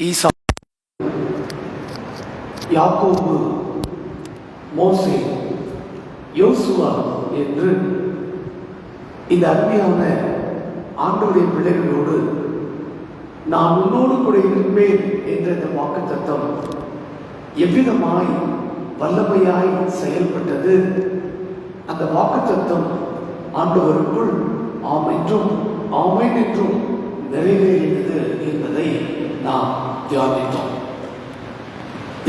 ஈசா. யாக்கோபு மோசே யோசுவா என்று இந்த அருமையான ஆண்டோடைய பிள்ளைகளோடு நான் உன்னோடு கூட இருப்பேன் என்ற இந்த வாக்கு தத்தம் எவ்விதமாய் வல்லமையாய் செயல்பட்டது அந்த வாக்கு தத்தம் ஆண்டவருக்குள் ஆம் என்றும் ஆமேன் என்றும் நிறைவேறினது என்பதை நாம் தியானித்தோம்.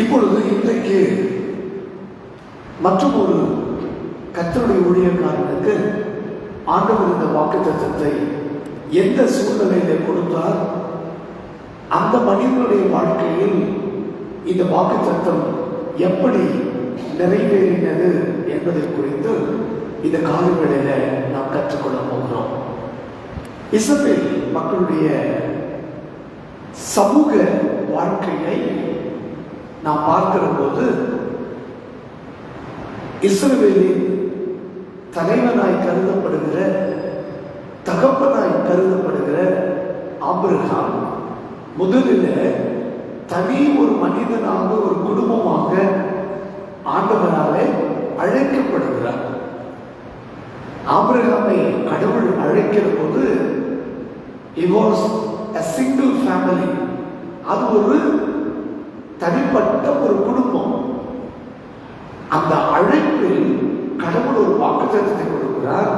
இப்பொழுது இன்றைக்கு மற்றும் ஒரு கத்தருடைய ஊழியக்காரனுக்கு ஆண்டவர் இந்த வாக்கு தத்துவத்தை எந்த சூழ்நிலையில கொடுத்தார்? அந்த மனிதனுடைய வாழ்க்கையில் இந்த வாக்கு தத்துவம் எப்படி நிறைவேறினது என்பதை குறித்து இந்த காலங்களில நாம் கற்றுக்கொள்ள போகிறோம். இஸ்ரவேல் மக்களுடைய சமூக வாழ்க்கையை நாம் பார்க்கிற போது இஸ்ரவேலின் தலைவனாய் கருதப்படுகிற தகப்பனாய் கருதப்படுகிற ஆபிரகாம் முதலில் தனி ஒரு மனிதனாக ஒரு குடும்பமாக ஆண்டவராலே அழைக்கப்படுகிறார். ஆபிரகாமை கடவுள் அழைக்கிற போது he was சிங்கிள் ஃபேமிலி அது ஒரு தனிப்பட்ட ஒரு குடும்பம். அந்த அழைப்பில் கடவுள் ஒரு வாக்குத்தத்தத்தை கொடுக்கிறார்.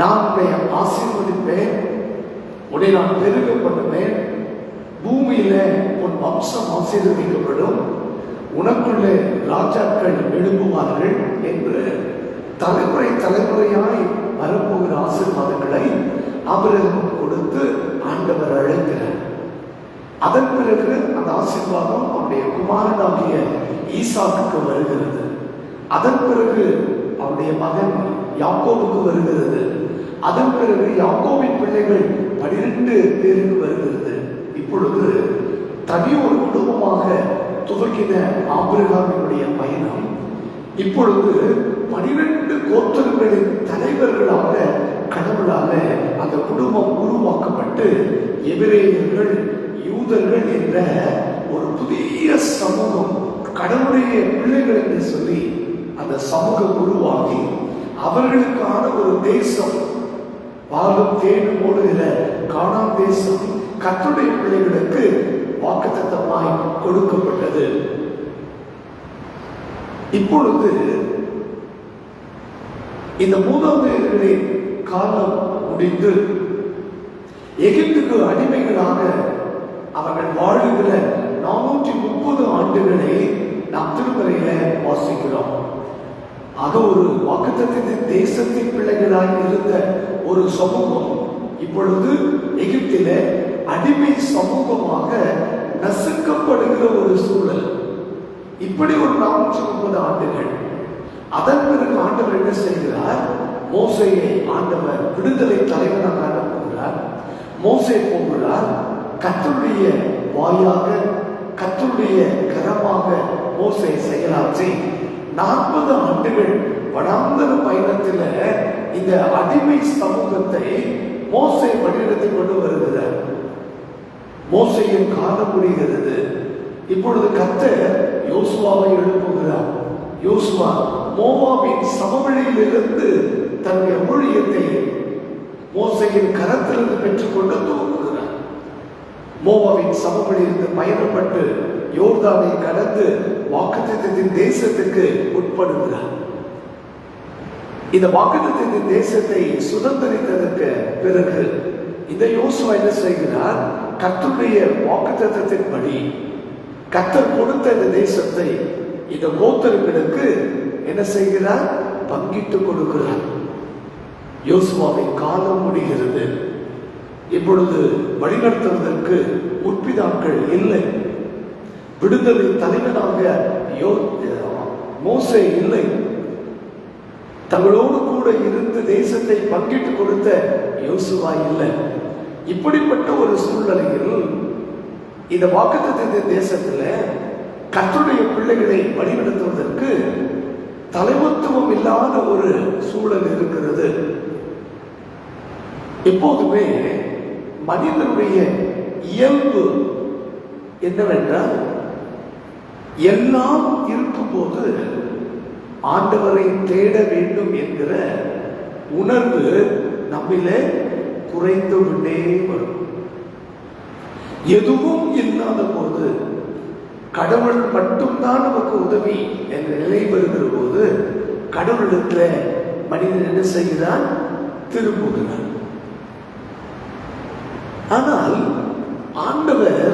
நான் உன்னை ஆசீர்வதிப்பேன். உன்னை நான் பெருக பண்ணுவேன் பூமியில உன் வம்சம் ஆசீர்வதிக்கப்படும். உனக்குள்ளே ராஜாக்கள் எழும்புவார்கள் என்று தலைமுறை தலைமுறையாய் வரப்போகிற ஆசீர்வாதங்களை ஆபிரகம் கொடுத்து ஆண்டவர் அழைக்கிறார். அதன் பிறகு அந்த ஆசீர்வாதம் அவருடைய குமாரனாகிய ஈசாக்கு வருகிறது. அதன் பிறகு அவருடைய மகன் யாக்கோவுக்கு வருகிறது. அதன் பிறகு யாக்கோவின் பிள்ளைகள் பனிரெண்டு பேருக்கு வருகிறது. இப்பொழுது தனி ஒரு குடும்பமாக துவக்கின ஆபிரகாமினுடைய பயணம் இப்பொழுது பனிரெண்டு கோத்திரங்களின் தலைவர்களாக கடவுளால அந்த குடும்பம் உருவாக்கப்பட்டு எபிரேயர்கள் யூதர்கள் என்ற ஒரு புதிய சமூகம் கடவுளுடைய பிள்ளைகள் என்று சொல்லி அந்த சமூகம் உருவாகி அவர்களுக்கான ஒரு தேசம் பாலும் தேனும் ஓடுகிற காணாம் தேசம் கத்துடைய பிள்ளைகளுக்கு வாக்குத்தத்தமாய் கொடுக்கப்பட்டது. இப்பொழுது இந்த மூதாதையர்களின் காலம் முடிந்து எகிப்துக்கு அடிமைகளாக அவர்கள் வாழுகிற நானூற்றி முப்பது ஆண்டுகளை நாம் திருமறையில வாசிக்கிறோம். ஆக ஒரு வாக்குத்தத்தின் தேசத்தின் பிள்ளைகளாக இருந்த ஒரு சமூகம். இப்பொழுது எகிப்தில அடிமை சமூகமாக நசுக்கப்படுகிற ஒரு சூழல். இப்படி ஒரு நானூற்றி முப்பது ஆண்டுகள். அதன் பிறகு ஆண்டவர் என்ன செய்கிறார்? மோசையை ஆண்டவர் விடுதலை தலைவனாக அனுப்புகிறார். மோசை போகிறார் கத்தருடைய வாயாக கத்தருடைய கரமாக மோசை செயலாற்றி நாற்பது ஆண்டுகள் வடாந்தர பயணத்தில் இந்த அடிமை சமூகத்தை மோசை வழிநடத்தி கொண்டு வருகிறார். மோசையின் காலம் முடிகிறது. இப்பொழுது கத்தர் யோசுவாவை எழுப்புகிறார் யோசுவா மோவாவின் சமவெளியிலிருந்து தன்னுடைய ஊழியத்தை மோசையின் கரத்திலிருந்து பெற்றுக்கொண்டு துவங்குகிறார். மோவாவின் சமவெளியிலிருந்து பயணப்பட்டு யோர்தானை கடந்து வாக்குத்தத்தின் தேசத்துக்கு உட்படுகிறார். இந்த வாக்குத்தத்தின் தேசத்தை சுதந்திரித்ததற்கு பிறகு இந்த யோசுவா என்ன செய்கிறார்? கத்துடைய வாக்குத்தத்தின்படி கத்தர் கொடுத்த இந்த தேசத்தை இந்த மூத்தர்களுக்கு என்ன செய்கிறார்? பங்கிட்டு கொடுக்கிறார். யோசுவாவை காலம் முடிகிறது. இப்பொழுது வழிநடத்துவதற்கு உற்பிதாக்கள் இல்லை. விடுதலை தலைவனாக யோ மோசே இல்லை. தங்களோடு கூட இருந்து தேசத்தை பங்கிட்டு கொடுத்த யோசுவா இல்லை. இப்படிப்பட்ட ஒரு சூழ்நிலையில் இந்த வாக்குத்த தேசத்தில் கத்தருடைய பிள்ளைகளை வழிநடத்துவதற்கு தலைமத்துவம் இல்லாத ஒரு சூழல் இருக்கிறது. எப்போதுமே மனிதனுடைய இயல்பு என்னவென்றால் எல்லாம் இருக்கும்போது ஆண்டவரை தேட வேண்டும் என்கிற உணர்வு நம்மிலே குறைந்து கொண்டே வரும். எதுவும் இல்லாத போது கடவுள் மட்டும்தான் நமக்கு உதவி என்ற நிலை வருகிற போது கடவுளிடத்துல மனிதன் என்ன செய்கிறான்? திரும்புகிறான். ஆனால் ஆண்டவர்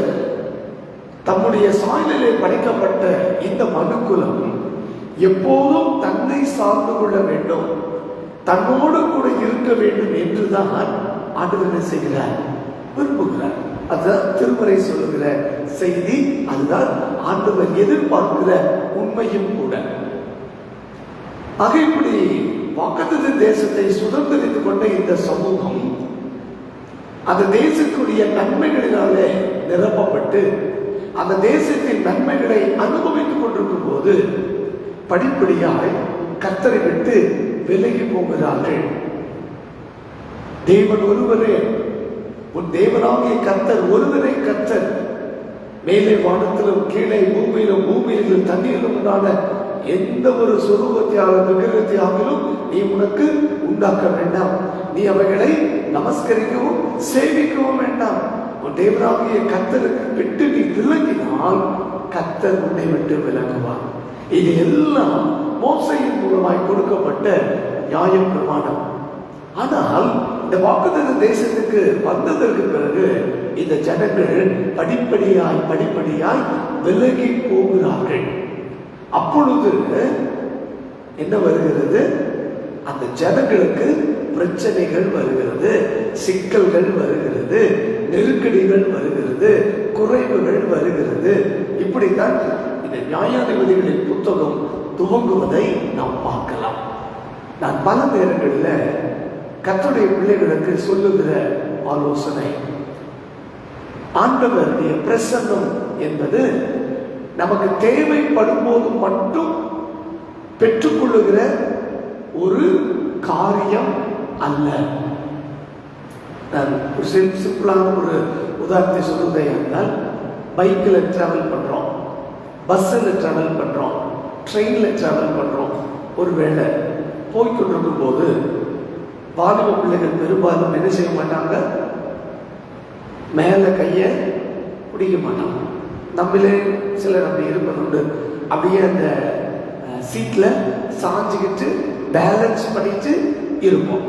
தம்முடைய சாயலிலே படைக்கப்பட்ட இந்த மனுக்குலம் எப்போதும் தன்னை சார்ந்து கொள்ள வேண்டும் தன்னோடு கூட இருக்க வேண்டும் என்றுதான் ஆண்டவர் என்ன செய்கிறார்? விரும்புகிறார். அதுதான் திருமறை சொல்லுகிற செய்தி அதுதான் ஆண்டவர் எதிர்பார்க்கிற உண்மையும் கூட. ஆக இப்படி வாக்கத்து தேசத்தை சுதந்திரித்துக் கொண்ட இந்த சமூகம் அந்த தேசத்துடைய நன்மைகளினாலே நிரப்பப்பட்டு அந்த தேசத்தின் நன்மைகளை அனுபவித்துக் கொண்டிருக்கும் போது படிப்படியாய் கத்தரை விட்டு விலகி போகிறார்கள். தேவன் ஒருவரே உன் தேவனாகிய கத்தர் ஒருவரே கத்தர் மேலே வானத்திலும் கீழே பூமியிலும் பூமியிலும் தண்ணீரிலும் உண்டான எந்த ஒரு சுரூபத்தையாக விக்கிரகத்தையாகிலும் நீ உனக்கு உண்டாக்க வேண்டாம். நீ அவைகளை நமஸ்கரிக்கவும் சேவிக்கவும் வேண்டாம். உன் தேவனாகிய கத்தருக்கு விட்டு நீ விலகினால் கத்தர் உன்னை விட்டு விலகுவார். இது எல்லாம் மோசையின் மூலமாய் கொடுக்கப்பட்ட நியாய பிரமாணம் ஆனால் இந்த வாக்குத்த தேசத்துக்கு வந்ததற்கு பிறகு இந்த ஜனங்கள் படிப்படியாய் படிப்படியாய் விலகி போகிறார்கள். அப்பொழுது என்ன வருகிறது? அந்த ஜனங்களுக்கு பிரச்சனைகள் வருகிறது சிக்கல்கள் வருகிறது நெருக்கடிகள் வருகிறது குறைவுகள் வருகிறது. இப்படித்தான் இந்த நியாயாதிபதிகளின் புத்தகம் துவங்குவதை நாம் பார்க்கலாம். நான் பல நேரங்களில் கத்துடைய பிள்ளைகளுக்கு சொல்லுகிற ஆலோசனை. ஆண்டவருடைய பிரசன்னம் என்பது நமக்கு தேவைப்படும் போது மட்டும் பெற்றுக்கொள்ளுகிற ஒரு காரியம் அல்ல. நான் ஒரு சிம்பிளான ஒரு உதாரணத்தை சொல்வதை என்றால் பைக்கில் ட்ராவல் பண்ணுறோம் பஸ்ஸில் ட்ராவல் பண்ணுறோம் ட்ரெயினில் ட்ராவல் பண்ணுறோம் ஒருவேளை போய்கொண்டிருக்கும் போது வாலிப பிள்ளைகள் பெரும்பாலும் என்ன செய்ய மாட்டாங்க? மேலே கையை பிடிக்க மாட்டாங்க. நம்மளே சிலர் அப்படி இருப்பதுண்டு. அப்படியே அந்த சீட்டில் சாஞ்சிக்கிட்டு பேலன்ஸ் பண்ணிட்டு இருப்போம்.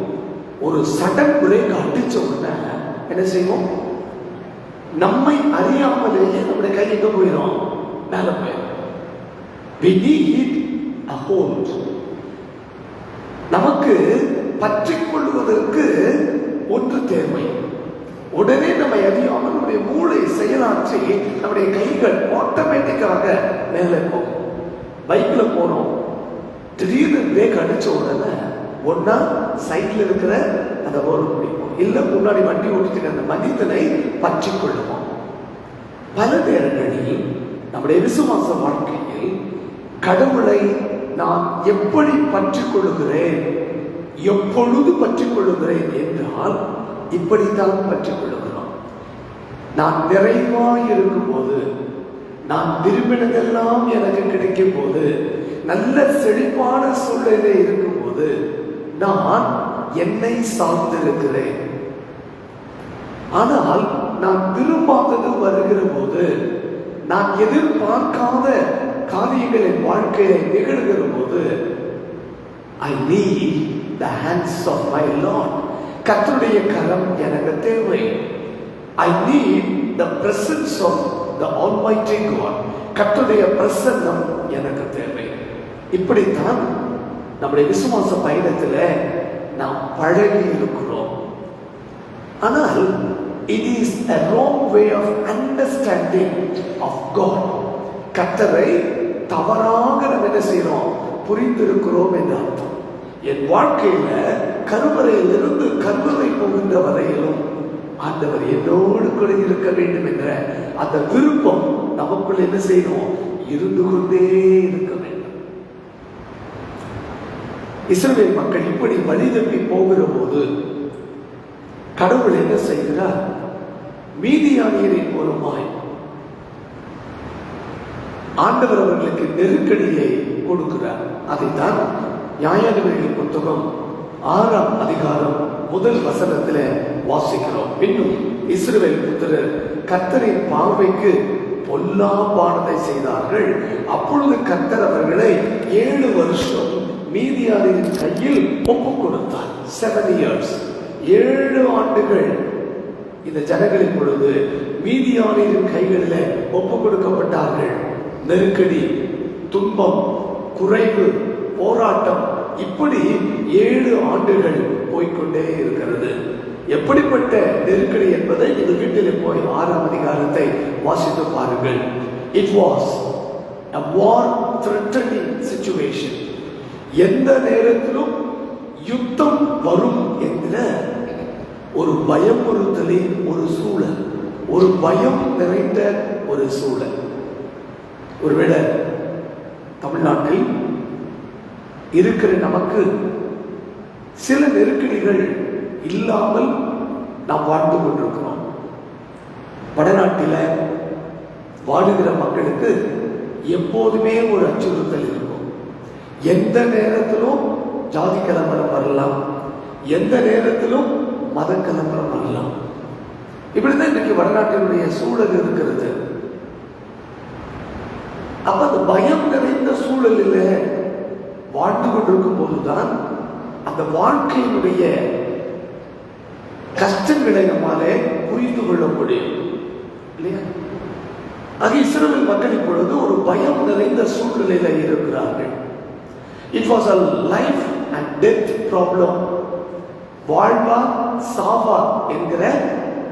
ஒரு சடன் பிரேக் அடிச்ச உடனே என்ன செய்வோம்? நம்மை அறியாமலேயே நம்முடைய கை எங்க போயிடும் மேலே போயிடும் நமக்கு பற்றி கொள்வதற்கு ஒன்று தேவை. உடனே நம்ம அறியாமல் நம்முடைய மூளை செயலாற்றி நம்முடைய கைகள் ஆட்டோமேட்டிக்காக மேலே போகும். பைக்கில் போனோம் திடீர்னு பிரேக் அடிச்ச உடனே ஒன்னா சைட்ல இருக்கிற அந்த ஒரு பிடிப்போம் இல்ல முன்னாடி வண்டி ஓட்டிட்டு அந்த மனிதனை பற்றி கொள்ளுவோம் பல நேரங்களில் நம்முடைய விசுவாச வாழ்க்கையில் கடவுளை நான் எப்படி பற்றி கொள்ளுகிறேன் எப்பொழுது பற்றி கொள்ளுகிறேன் என்றால் இப்படித்தான் பற்றி கொள்ளுகிறோம் நான் நிறைவாய் இருக்கும்போது நான் விரும்பினதெல்லாம் எனக்கு கிடைக்கும் போது நல்ல செழிப்பான சூழ்நிலை இருக்கும்போது நான் என்னை சார்ந்திருக்கிறேன். ஆனால் நான் விரும்பாதது வருகிற போது நான் எதிர்பார்க்காத காரியங்களின் வாழ்க்கையை நிகழ்கிற போது I need the hands of my lord கத்தருடைய கரம் எனக்கு தேவை. I need the presence of the almighty God கத்தருடைய பிரசன்னம் எனக்கு தேவை. இப்படித்தான் நம்முடைய விசுவாச பயணத்தில் நாம் பழகி இருக்கிறோம். ஆனால் it is the wrong way of understanding of God கத்தரை தவறாக நம்ம என்ன செய்யறோம் புரிந்திருக்கிறோம் என்று அர்த்தம். என் வாழ்க்கையில கருவறையிலிருந்து கருவறை போகின்ற வரையிலும் ஆண்டவர் என்னோடு கூட இருக்க வேண்டும் என்ற அந்த விருப்பம் நமக்குள் என்ன செய்யணும் இருந்து கொண்டே இருக்க வேண்டும். இஸ்ரேல் மக்கள் இப்படி வழி தப்பி போகிற போது கடவுள் என்ன செய்கிறார்? மீதியானியரின் மூலமாய் ஆண்டவர் அவர்களுக்கு நெருக்கடியை கொடுக்கிறார். அதைத்தான் நியாயாதிபதிகள் புத்தகம் ஆறாம் அதிகாரம் முதல் வசனத்தில் வாசிக்கிறோம். இன்னும் இஸ்ரேல் புத்திரர் கத்தரின் பார்வைக்கு பொல்லாப்பானதை செய்தார்கள். அப்பொழுது கத்தர் அவர்களை ஏழு வருஷம் மீதியாரின் கையில் ஒப்பு கொடுத்தார். செவன் இயர்ஸ் ஏழு ஆண்டுகள். இந்த ஜனங்களின் பொழுது மீதியானின் கைகளில் ஒப்பு கொடுக்கப்பட்டார்கள். நெருக்கடி துன்பம் குறைவு போராட்டம் இப்படி ஏழு ஆண்டுகள் போய்க்கொண்டே இருக்கிறது. எப்படிப்பட்ட நெருக்கடி என்பதை இது வீட்டில் போய் ஆறாம் அதிகாரத்தை வாசித்து பாருங்கள். It was a war threatening situation. எந்த நேரத்திலும் யுத்தம் வரும் என்கிற ஒரு பயமுறுத்தலின் ஒரு சூழல். ஒரு பயம் நிறைந்த ஒரு சூழல். ஒருவேளை தமிழ்நாட்டில் இருக்கிற நமக்கு சில நெருக்கடிகள் இல்லாமல் நாம் வாழ்ந்து கொண்டிருக்கிறோம். வடநாட்டில் வாழுகிற மக்களுக்கு எப்போதுமே ஒரு அச்சுறுத்தல் இருக்கும். எந்த நேரத்திலும் ஜாதி கலவரம் வரலாம். எந்த நேரத்திலும் மத கலவரம் வரலாம். இப்படிதான் இன்னைக்கு வடநாட்டினுடைய சூழல் இருக்கிறது. அப்ப அந்த பயம் நிறைந்த சூழலில் வாழ்ந்து கொண்டிருக்கும் போதுதான் அந்த வாழ்க்கையினுடைய கஷ்டங்களை நம்மாலே புரிந்து கொள்ள முடியும். இல்லையா? அது இஸ்ரேல் மக்கள் இப்பொழுது ஒரு பயம் நிறைந்த சூழ்நிலையில இருக்கிறார்கள். It was a life and death problem வாழ்வா சாவா என்கிற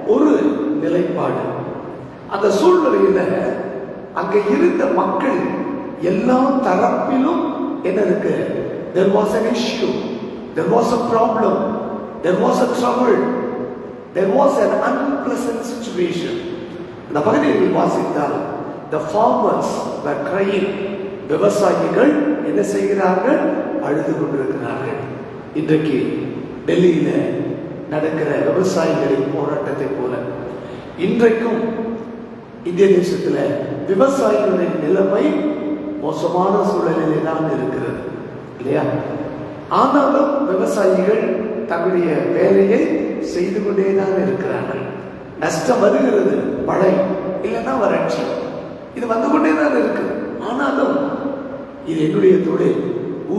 ஒரு நிலைப்பாடு. அந்த சூழ்நிலையில அங்க இருந்த மக்கள் எல்லா தரப்பிலும் என்ன இருக்கு? There was an issue. There was a problem. There was a trouble. There was an unpleasant situation. இந்த பகுதியில் வாசித்தால் the farmers were crying. விவசாயிகள் என்ன செய்கிறார்கள்? அழுது கொண்டிருக்கிறார்கள். இன்றைக்கு டெல்லியில நடக்கிற விவசாயிகளின் போராட்டத்தை போல இன்றைக்கும் இந்திய தேசத்தில் விவசாயிகளின் நிலைமை மோசமான சூழலிலே தான் இருக்கிறது இல்லையா? ஆனாலும் விவசாயிகள் தங்களுடைய வேலையை செய்து கொண்டே தான் இருக்கிறார்கள். நஷ்டம் வருகிறது மழை இல்லைன்னா வறட்சி. இது வந்து கொண்டே தான் இருக்கு. ஆனாலும் இது என்னுடைய தொழில்.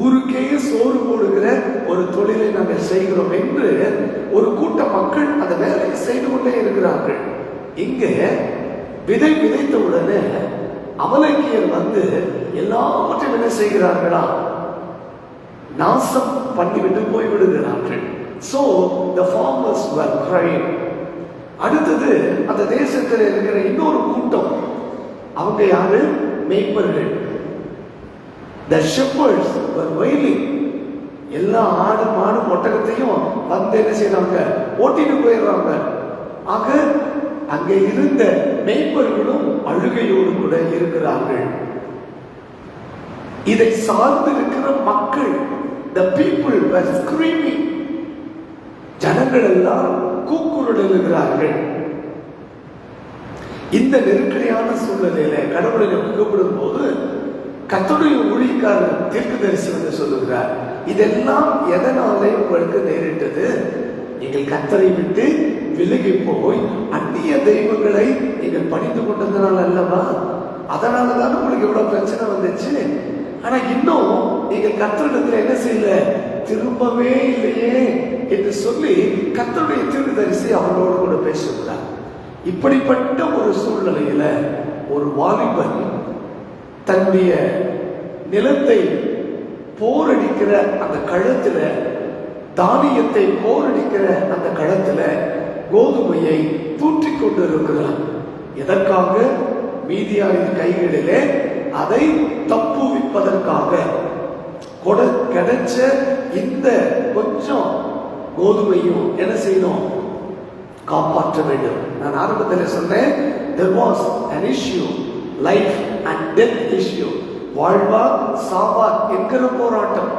ஊருக்கே சோறு போடுகிற ஒரு தொழிலை நாங்கள் செய்கிறோம் என்று ஒரு கூட்ட மக்கள் அந்த வேலையை செய்து கொண்டே இருக்கிறார்கள். இங்கே விதை விதைத்த உடனே அமலக்கியர் வந்து எல்லாவற்றையும் என்ன செய்கிறார்களா? நாசம் பண்ணிவிட்டு போய் விடுகிறார்கள் so the farmers were crying அடுத்தது அந்த தேசத்தில் இருக்கிற இன்னொரு கூட்டம். அவங்க யாரு? மேய்ப்பர்கள். The shepherds were wailing. எல்லா ஆடு மாடு ஒட்டகத்தையும் வந்து என்ன செய்யறாங்க ஓட்டிட்டு போயிடுறாங்க. ஆக அங்கே இருந்த மேய்ப்பர்களும் அழுகையோடு கூட இருக்கிறார்கள். இதை சார்ந்து இருக்கிற மக்கள் த பீப்புள் வர் ஸ்கிரீமிங் ஜனங்கள் எல்லாம் கூக்குரலிடுகிறார்கள் இந்த நெருக்கடியான சூழ்நிலையில கடவுளை நம்பிக்கப்படும் போது கத்துடைய ஊழியக்காரர் தீர்க்கதரிசி வந்து சொல்லுகிறார். இதெல்லாம் எதனாலே உங்களுக்கு நேரிட்டது? நீங்கள் கத்தரை விட்டு விலகி போய் அந்நிய தெய்வங்களை நீங்கள் பணிந்து கொண்டதுனால அல்லவா? அதனால தான் உங்களுக்கு இவ்வளவு பிரச்சனை வந்துச்சு. ஆனா இன்னும் நீங்கள் கத்தரிடத்துல என்ன செய்யல? திரும்பவே இல்லையே என்று சொல்லி கத்தருடைய தீர்க்கதரிசி அவர்களோடு கூட பேசுகிறார். இப்படிப்பட்ட ஒரு சூழ்நிலையில ஒரு வாலிபன் தன்னுடைய நிலத்தை போரடிக்கிற அந்த கழுத்துல தானியத்தை போரடிக்கிற அந்த கழுத்துல கோதுமையை தூற்றி கொண்டிருக்கிறான் எதற்காக? மீதியாவின் கைகளிலே அதை தப்புவிப்பதற்காக கொட கிடைச்ச இந்த கொஞ்சம் கோதுமையும் என்ன செய்யணும்? காப்பாற்ற வேண்டும். நான் ஆரம்பத்தில் சொன்னேன் there was an issue life and death issue. வாழ்வா சாவா என்கிற போராட்டம்.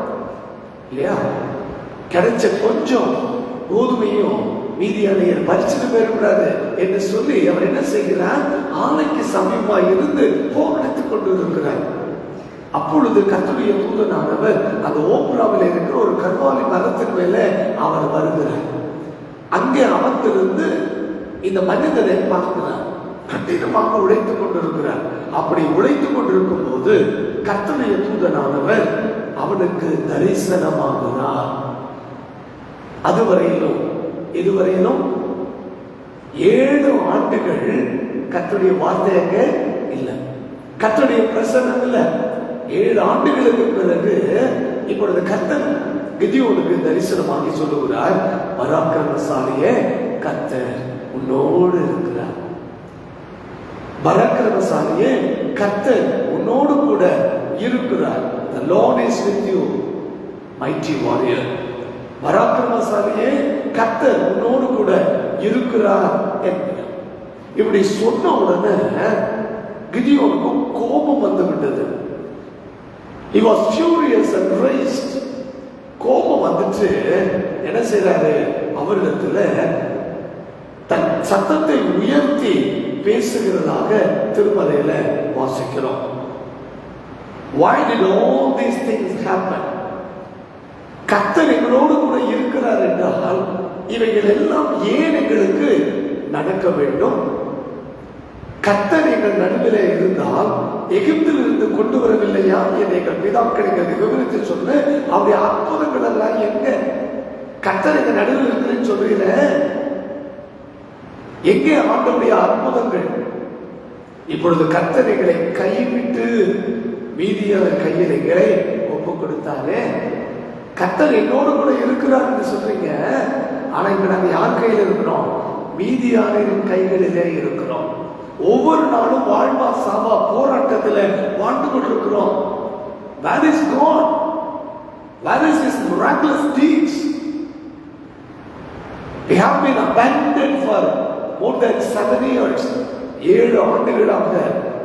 இல்லையா? கிடைச்ச கொஞ்சம் கோதுமையும் மீதியானையர் பறிச்சுட்டு போயிடக்கூடாது என்று சொல்லி அவர் என்ன செய்கிறார்? ஆலைக்கு சமீபமா இருந்து போராடித்துக் கொண்டு இருக்கிறார். அப்பொழுது கத்துடைய தூதனானவர் அந்த ஓப்ராவில் இருக்கிற ஒரு கர்வாலி மரத்தின் மேல அவர் வருகிறார். அங்கே அமர்ந்திருந்து இந்த மனிதனை பார்க்கிறார். கடினமாக உழைத்துக் கொண்டிருக்கிறார். அப்படி உழைத்துக் கொண்டிருக்கும் போது கர்த்தனுடைய தூதனானவர் அவனுக்கு தரிசனமாகிறார். அதுவரையிலும் இதுவரையிலும் ஏழு ஆண்டுகள் கத்துடைய வார்த்தை இல்லை. கத்துடைய பிரசன்னம் இல்லை. ஏழு ஆண்டுகளுக்கு பிறகு இப்பொழுது கர்த்தர் கிதியோனுக்கு தரிசனமாகி சொல்லுகிறார் பராக்கிரமசாலிய கத்தர் உன்னோடு இருக்கிறார். பராக்கிரமசாலிய கத்தர் உன்னோடு கூட இருக்கிறார். The lord is with you mighty warrior. பராக்கிரமசாலியே கத்த உன்னோடு கூட இருக்கிறார் என்கிறார் இப்படி சொன்ன உடனே கிதியோனுக்கும் கோபம் வந்து விட்டது he was furious and raised கோபம் வந்துட்டு என்ன செய்றாரு? அவரிடத்துல தன் சத்தத்தை உயர்த்தி பேசுகிறதாக திருமலையில வாசிக்கிறோம். Why did all these things happen? கத்தர் எங்களோடு கூட இருக்கிறார் என்றால் இவைகள் எல்லாம் ஏன் எங்களுக்கு நடக்க வேண்டும்? கத்தர் எங்கள் நடுவில் இருந்தால் எகிப்தில் இருந்து கொண்டு வரவில்லையா என்று எங்கள் பிதாக்கள் எங்களுக்கு விவரித்து சொன்ன அவருடைய அற்புதங்கள் எல்லாம் எங்க? கத்தர் எங்கள் நடுவில் இருக்குன்னு சொல்றீங்க எங்கே ஆண்டவுடைய அற்புதங்கள்? இப்பொழுது கத்தர் எங்களை கைவிட்டு மீதியான கையில் எங்களை ஒப்பு கொடுத்தாரே. கத்தர் என்னோடு கூட இருக்கிறார் என்று சொல்றீங்க. ஆனா இப்ப நாங்க யார் கையில் இருக்கிறோம்? மீதியாரின் கைகளிலே இருக்கிறோம். ஒவ்வொரு நாளும் வாழ்வா சாவா போராட்டத்தில் வாழ்ந்து கொண்டிருக்கிறோம். Where is God where is is miraculous deeds? We have been abandoned for more than seven years. ஏழு ஆண்டுகளாக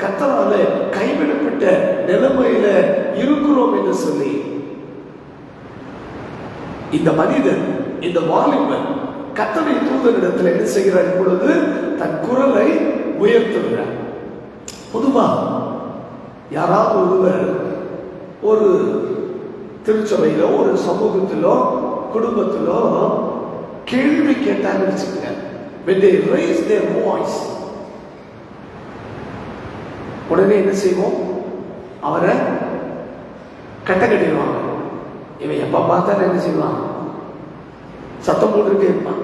கத்தரால கைவிடப்பட்ட நிலைமையில இருக்கிறோம் என்று சொல்லி இந்த மனிதன் இந்த வாலிபன் கத்தனை தூதனிடத்தில் என்ன செய்கிறார் இப்பொழுது? தன் குரலை உயர்த்துகிறார். பொதுவா யாராவது ஒருவர் ஒரு திருச்சபையிலோ ஒரு சமூகத்திலோ குடும்பத்திலோ கேள்வி கேட்டாங்க வச்சுக்கோங்க. When they raise their voice உடனே என்ன செய்வோம்? அவரை கட்ட கட்டிடுவாங்க இவன் எப்ப பார்த்தாலும் என்ன செய்வான்? சத்தம் போட்டுக்கிட்டே இருப்பான்.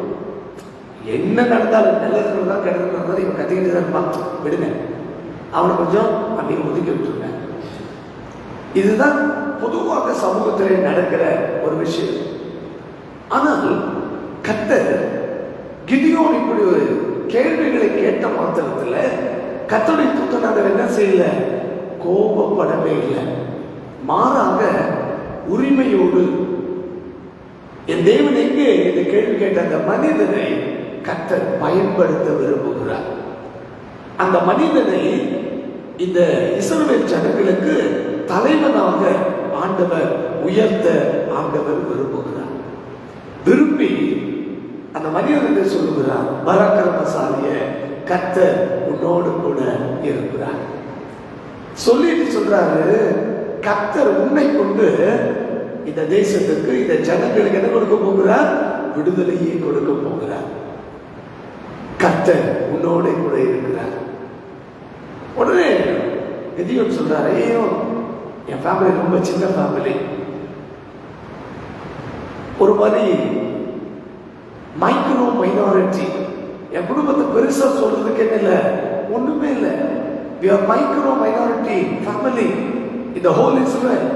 என்ன நடந்தாலும் நல்லது தான் கெட்டது நடந்தாலும் இவன் கத்திக்கிட்டு தான் இருப்பான். விடுங்க. அவனை கொஞ்சம் அப்படியே ஒதுக்கி விட்டுருங்க. இதுதான் பொதுவாக சமூகத்திலே நடக்கிற ஒரு விஷயம். ஆனால் கத்தர் கிடியோ இப்படி ஒரு கேள்விகளை கேட்ட மாத்திரத்தில் கத்தருடைய தூத்தனாளர் என்ன செய்யல? கோபப்படவே இல்லை. மாறாக உரிமையோடு. என் தேவன் எங்கே? இந்த கேள்வி கேட்ட அந்த மனிதனை கத்தர் பயன்படுத்த விரும்புகிறார். அந்த மனிதனை இந்த இஸ்ரவேல் ஜனங்களுக்கு தலைவனாக ஆண்டவர் உயர்த்த ஆண்டவர் விரும்புகிறார். விரும்பி அந்த மனிதனுக்கு சொல்லுகிறார்? பராக்கிரமசாலிய கத்தர் உன்னோடு கூட இருக்கிறார். சொல்லிட்டு சொல்றாரு கத்தர் உன்னை கொண்டு இந்த தேசத்துக்கு இந்த ஜனங்களுக்கு என்ன கொடுக்க போகிறார்? விடுதலையை கொடுக்க போகிறார். கத்தர் உன்னோட கூட இருக்கிறார். உடனே எதையும் சொல்றாரு ஐயோ என் ஃபேமிலி ரொம்ப சின்ன ஃபேமிலி ஒரு மாதிரி மைக்ரோ மைனாரிட்டி என் குடும்பத்தை பெருசா சொல்றதுக்கு என்ன இல்லை? ஒண்ணுமே இல்லை. மைக்ரோ மைனாரிட்டி ஃபேமிலி இந்த ஹோல் இஸ்ரேல்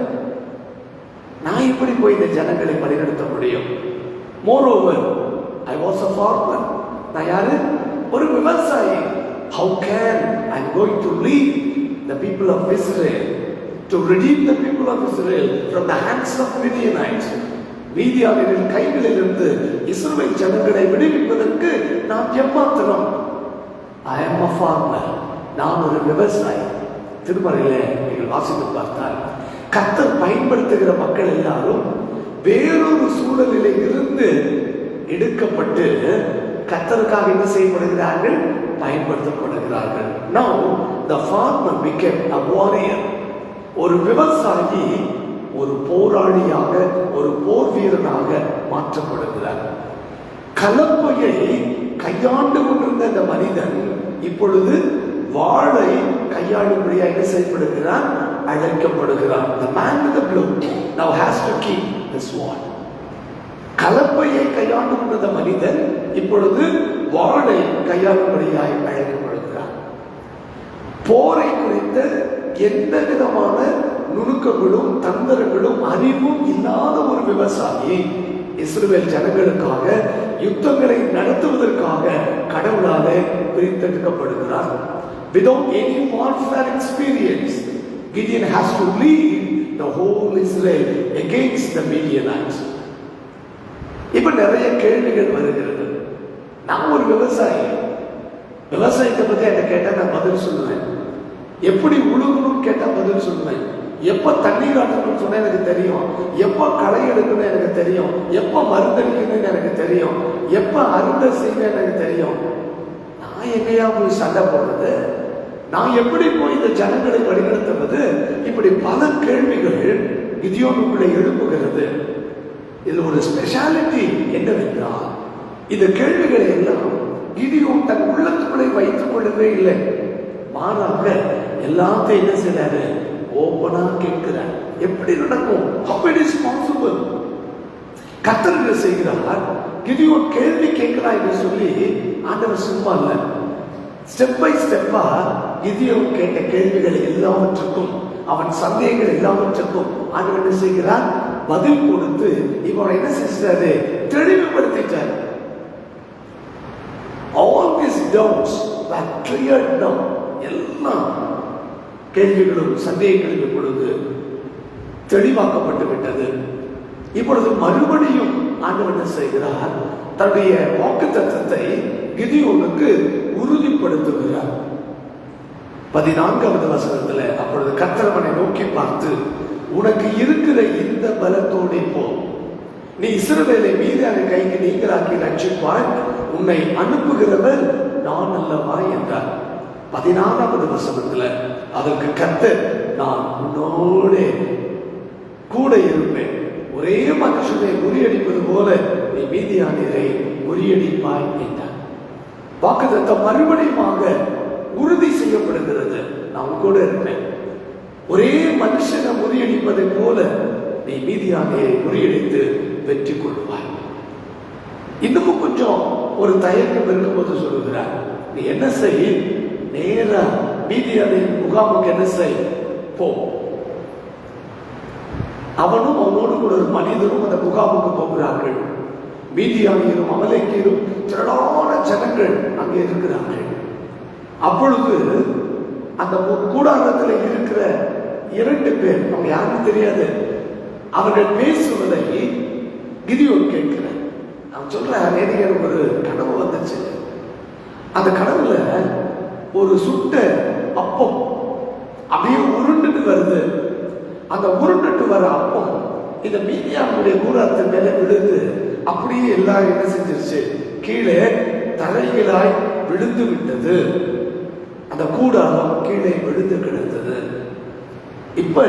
நான் எப்படி போய் இந்த ஜனங்களை வழிநடத்த முடியும்? Moreover I was a farmer நான் யாரு? ஒரு விவசாயி. How can I going to lead the people of Israel to redeem the people of Israel from the hands of Midianites மீதியாவின் கைகளில் இருந்து இஸ்ரவேல் ஜனங்களை விடுவிப்பதற்கு நாம் எம்மாத்திரம் ஐ எம் அ ஃபார்மர் நான் ஒரு விவசாயி. திருமறையில் நீங்கள் வாசித்து பார்த்தால் கத்தர் பயன்படுத்துகிற மக்கள் எல்லாரும் வேறொரு சூழலிலே இருந்து எடுக்கப்பட்டு கத்தருக்காக என்ன செய்யப்படுகிறார்கள்? பயன்படுத்தப்படுகிறார்கள். Now the farmer became a warrior ஒரு விவசாயி ஒரு போராளியாக ஒரு போர் வீரனாக மாற்றப்படுகிறார். கலப்பையை கையாண்டு கொண்டிருந்த இந்த மனிதன் இப்பொழுது வாழை கையாளும்படியாக என்ன செய்யப்படுகிறார் அழைக்கப்படுகிறார் the man with the blue now has to keep the sword. கலப்பையை கையாண்டு கொண்டிருந்த மனிதன் இப்பொழுது வாளை கையாளும்படியாய் அழைக்கப்படுகிறார் போரை குறித்த எந்த விதமான நுணுக்கங்களும் தந்திரங்களும் அறிவும் இல்லாத ஒரு விவசாயி இஸ்ரேல் ஜனங்களுக்காக யுத்தங்களை நடத்துவதற்காக கடவுளாக பிரித்தெடுக்கப்படுகிறார். Without any warfare experience. Gideon has to lead the whole Israel against the Midianites. இப்ப நிறைய கேள்விகள் வருகிறது. நான் ஒரு விவசாயி. விவசாயத்தை பத்தி என்ன கேட்டா நான் பதில் சொல்லுவேன். எப்படி உழுகணும்னு கேட்டா பதில் சொல்லுவேன். எப்ப தண்ணி ஆட்டணும்னு சொன்னா எனக்கு தெரியும். எப்ப களை எடுக்கணும்னு எனக்கு தெரியும். எப்ப மருந்தடிக்கணும்னு எனக்கு தெரியும். எப்ப அறுவடை செய்யணும் எனக்கு தெரியும். நான் எங்கேயா போய் சண்டை போடுறது? நான் எப்படி போய் இந்த ஜனங்களை வழிநடத்துவது? இப்படி பல கேள்விகள் கிதியோனுக்குள்ளே எழுப்புகிறது. இது ஒரு ஸ்பெஷாலிட்டி என்னவென்றால் இந்த கேள்விகளை எல்லாம் கிதியோன் தன் உள்ளத்துக்குள்ளே வைத்துக் கொள்ளவே இல்லை. மாறாக எல்லாத்தையும் என்ன செய்யறாரு ஓப்பனா கேட்கிறார். எப்படி நடக்கும்? அப்படி பாசிபிள் is கத்தர் செய்கிறார்? கிதியோன் கேள்வி கேட்கிறார் என்று சொல்லி ஆண்டவர் சும்மா இல்லை. ஸ்டெப் பை ஸ்டெப்பா கிதியோன் கேட்ட கேள்விகள் எல்லாவற்றுக்கும் அவன் சந்தேகங்கள் எல்லாவற்றுக்கும் ஆண்டவர் என்ன செய்கிறார்? பதில் கொடுத்து இவனை என்ன செஞ்சாரு தெளிவுபடுத்திட்டார். All these doubts were cleared now எல்லாம் கேள்விகளும் சந்தேகங்களும் இப்பொழுது தெளிவாக்கப்பட்டு விட்டது. இப்பொழுது மறுபடியும் ஆண்டவர் என்ன செய்கிறார்? தன்னுடைய வாக்கு தத்துவத்தை கிதியோனுக்கு உறுதிப்படுத்துகிறார். பதினான்காவது வசனத்துல அப்பொழுது கத்திரவனை நோக்கி பார்த்து உனக்கு இருக்கிற இந்த பலத்தோடு போ. நீ இஸ்ரவேலை மீதான கைக்கு நீங்களாக்கி ரட்சிப்பாய். உன்னை அனுப்புகிறவர் நான் அல்லவா என்றார். பதினாறாவது வசனத்துல அதற்கு கத்த நான் உன்னோடே கூட இருப்பேன். ஒரே மனுஷனை முறியடிப்பது போல நீ மீதியானரை முறியடிப்பாய் என்றார். வாக்குத்தத்தம் மறுபடியுமாக உறுதி செய்யப்படுகிறது. நான் கூட இருப்பேன். ஒரே மனுஷனை முறியடிப்பதை போல நீ மீதியானையை முறியடித்து வெற்றி கொள்வாய். இன்னமும் கொஞ்சம் ஒரு தயக்கம் இருக்கும்போது சொல்லுகிறார். நீ என்ன செய்? நேரா மீதியானை முகாமுக்கு என்ன செய்? போ. அவனும் அவனோடு கூட ஒரு மனிதனும் அந்த முகாமுக்கு போகிறார்கள். மீதியானியரும் அமலைக்கீரும் திரளான ஜனங்கள் அங்கே இருக்கிறார்கள். அப்பொழுது அந்த கூடாரத்தில் இருக்கிற இரண்டு பேர் அவங்க யாருக்கும் தெரியாது அவர்கள் பேசுவதை கிதியோன் கேட்கிறார். நான் சொல்ற நேதிகர் ஒரு கனவு வந்துச்சு. அந்த கனவுல ஒரு சுட்ட அப்பம் அப்படியே உருண்டுட்டு வருது. அந்த உருண்டுட்டு வர அப்பம் இந்த மீதியானுடைய கூடாரத்தின் மேலே விழுந்து அப்படியே எல்லாம் என்ன செஞ்சிருச்சு? கீழே தலைகளாய் விழுந்து விட்டது. அந்த கூடாரம் கீழே விழுந்து கிடந்தது. இப்ப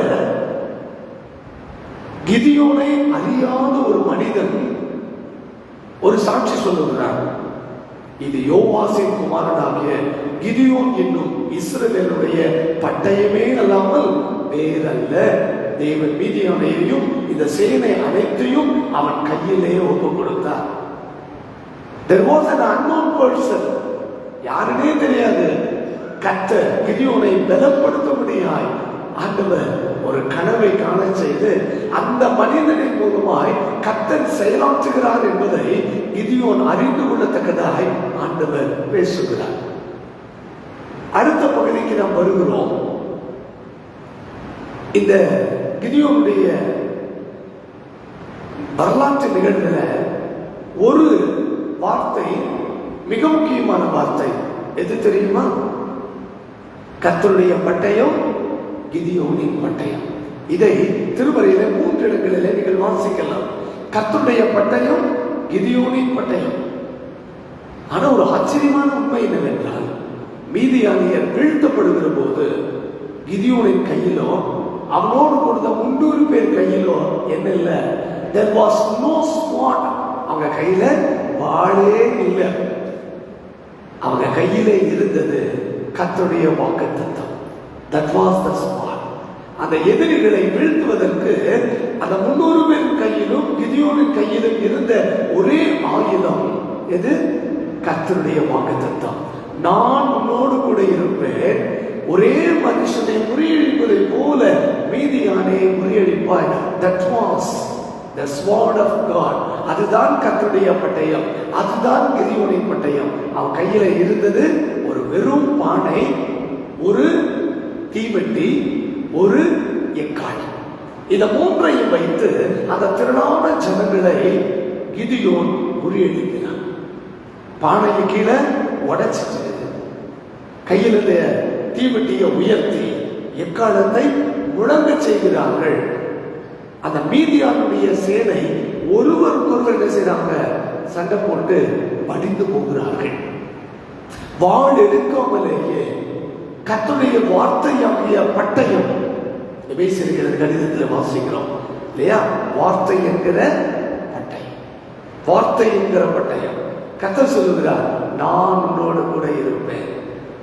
கிதியோனை அறியாத ஒரு மனிதன் ஒரு சாட்சி சொல்லுகிறார். இது யோவாசின் குமாரனாகிய கிதியோன் என்னும் இஸ்ரவேலுடைய பட்டயமே அல்லாமல் வேறல்ல. தேவன் மீதியானையையும் இந்த சேனை அனைத்தையும் அவன் கையிலே ஒப்பு கொடுத்தார். There was an unknown person. யாருனே தெரியாது. கத்த கிதியோனை பலப்படுத்தும்படியாய் ஆண்டவர் ஒரு கனவை காண செய்து அந்த மனிதனின் மூலமாய் கத்தர் செயலாற்றுகிறார் என்பதை கிதியோன் அறிந்து கொள்ளத்தக்கதாய் ஆண்டவர் பேசுகிறார். அடுத்த பகுதிக்கு நாம் வருகிறோம். இந்த கிதியோனுடைய வரலாற்று நிகழ்வுல ஒரு வார்த்தை மிக முக்கியமான வார்த்தை. எது தெரியுமா? கத்தருடைய பட்டயம் கிதியோனின் பட்டயம். இதை திருமறையில மூன்று இடங்களிலே நீங்கள் வாசிக்கலாம். கத்தருடைய பட்டயம் கிதியோனின் பட்டயம். ஆனா ஒரு ஆச்சரியமான உண்மை என்னவென்றால் மீதியானியர் வீழ்த்தப்படுகிற போது கிதியோனின் கையிலோ அவனோடு கொடுத்த முன்னூறு பேர் கையிலோ என்ன இல்லை தெர் வாஸ் நோ ஸ்மார்ட் அவங்க கையில வாழே இல்லை. அவங்க கையிலே இருந்தது கத்துடைய வாக்கு தத்துவம் தட் வாஸ் த ஸ்மாட் அந்த எதிரிகளை வீழ்த்துவதற்கு அந்த முன்னூறு பேர் கையிலும் கிதியோனின் கையிலும் இருந்த ஒரே ஆயுதம். எது? கத்தருடைய வாக்கு தத்துவம் நான் உன்னோடு கூட இருப்பேன். ஒரே மனுஷனை முறியடிப்பதை போல மீதியானே முறியடிப்பாய். That was the sword of God அதுதான் கர்த்தருடைய பட்டயம். அதுதான் கிரியோனின் பட்டயம். அவன் கையில இருந்தது ஒரு வெறும் பானை ஒரு தீவெட்டி ஒரு எக்காய். இந்த மூன்றையும் வைத்து அந்த திரளான ஜனங்களை கிதியோன் முறியடிக்கிறான். பானைக்கு கீழே உடைச்சிட்டு கையில் இருந்த தீவெட்டியை உயர்த்தி எக்காலத்தை முழங்க செய்கிறார்கள். அந்த மீதியானுடைய சேனை ஒருவருக்கொருவர் என்ன செய்யறாங்க சண்டை போட்டு படிந்து போகிறார்கள். வாழ் எடுக்காமலேயே கத்துடைய வார்த்தையாகிய பட்டயம். எபேசியர் கடிதத்தில் வாசிக்கிறோம். இல்லையா? வார்த்தை என்கிற பட்டயம். வார்த்தை என்கிற பட்டயம். கத்த சொல்லுகிறார் நான் உன்னோடு கூட இருப்பேன்.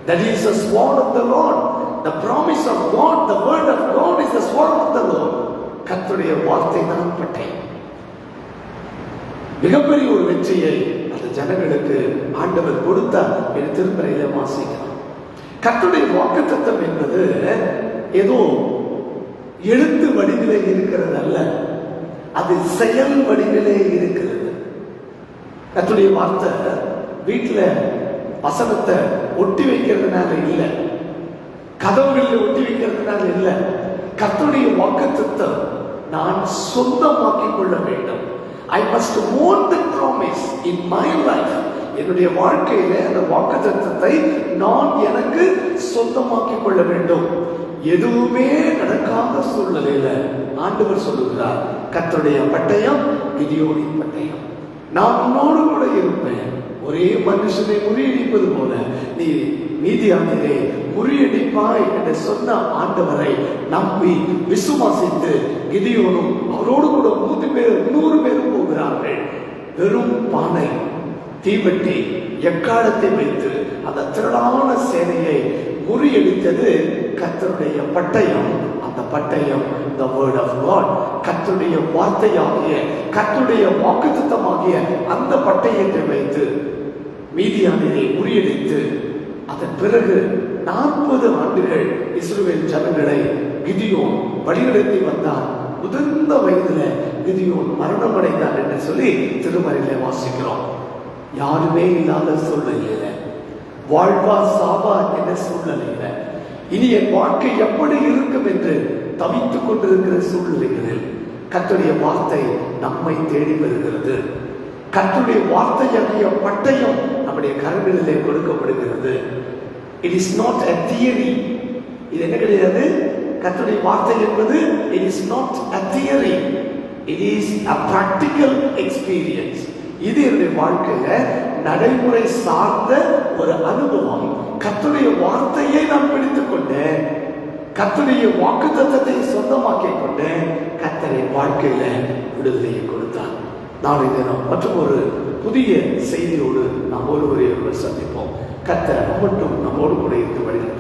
That is the sword of the lord. The promise of god the word of god is the sword of the lord. கத்துடைய வார்த்தை தான் பட்டயம் மிகப்பெரிய ஒரு வெற்றியை அந்த ஜனங்களுக்கு ஆண்டவர் கொடுத்தார் என்று திருப்பறையில கத்துடைய வாக்கு வாக்குத்தத்தம் என்பது ஏதோ எழுத்து வடிவிலே இருக்கிறது அல்ல. அது செயல் வடிவிலே இருக்கிறது. கத்துடைய வார்த்தை வீட்டில் வசனத்தை ஒட்டி வைக்கிறதுனால இல்லை. கதவுகளில் ஒட்டி வைக்கிறதுனால இல்லை. கத்துடைய வாக்குத்தத்தம் நான் சொந்தமாக்கிக் கொள்ள வேண்டும் I must more the promise in my life என்னுடைய வாழ்க்கையில அந்த வாக்குத்தத்தத்தை நான் எனக்கு சொந்தமாக்கிக் கொள்ள வேண்டும் எதுவுமே நடக்காத சூழ்நிலையில ஆண்டவர் சொல்லுகிறார் கத்தருடைய பட்டயம் கிதியோனின் பட்டயம். நான் உன்னோடு கூட இருப்பேன். ஒரே மனுஷனை முறியடிப்பது போல நீ மீதியானதே முறியடிப்பாய் என்று சொன்ன ஆண்டவரை நம்பி விசுவாசித்து கிதியோனும் அவரோடு கூட நூறு பேர் நூறு பேரும் போகிறார்கள். வெறும் பானை தீவெட்டி எக்காலத்தை வைத்து அந்த திரளான சேனையை முறியடித்தது கத்தருடைய பட்டயம். அந்த பட்டயம் த வேர்ட் ஆஃப் காட் கத்துடைய வார்த்தையாகிய கத்துடைய வாக்குத்தத்தமாகிய அந்த பட்டயத்தை வைத்து மீதியானதை முறியடித்து அதன் பிறகு நாற்பது ஆண்டுகள் இஸ்ரவேல் ஜனங்களை கிதியோன் வழிநடத்தி வந்தான். முதிர்ந்த வயதுல கிதியோன் மரணம் அடைந்தான் என்று சொல்லி திருமறையில வாசிக்கிறோம். யாருமே இல்லாத சூழ்நிலையில வாழ்வா சாவா என்ற சூழ்நிலையில இனி என் வாழ்க்கை எப்படி இருக்கும் என்று தவித்துக் கொண்டிருக்கிற சூழ்நிலைகளில் கத்துடைய வார்த்தை நம்மை தேடி வருகிறது. கத்துடைய வார்த்தை வார்த்தையாகிய பட்டயம் நம்முடைய கரங்களிலே கொடுக்கப்படுகிறது. It is not a theory இது என்ன கிடையாது? கர்த்தருடைய வார்த்தை என்பது it is not a theory it is a practical experience இது என்னுடைய வாழ்க்கையில நடைமுறை சார்ந்த ஒரு அனுபவம். கத்துடைய வார்த்தையை நான் பிடித்துக் கொண்டேன். கத்துடைய வாக்கு தத்தத்தை சொந்தமாக்கிக் கொண்டு கர்த்தரை வாழ்க்கையில விடுதலையை கொடுத்தார். நாளை தினம் மற்றும் ஒரு புதிய செய்தியோடு நாம் ஒருவரை ஒருவர் சந்திப்போம். கர்த்தர் மட்டும் நம்மோடு கூட இருந்து வழிநடத்துவாராக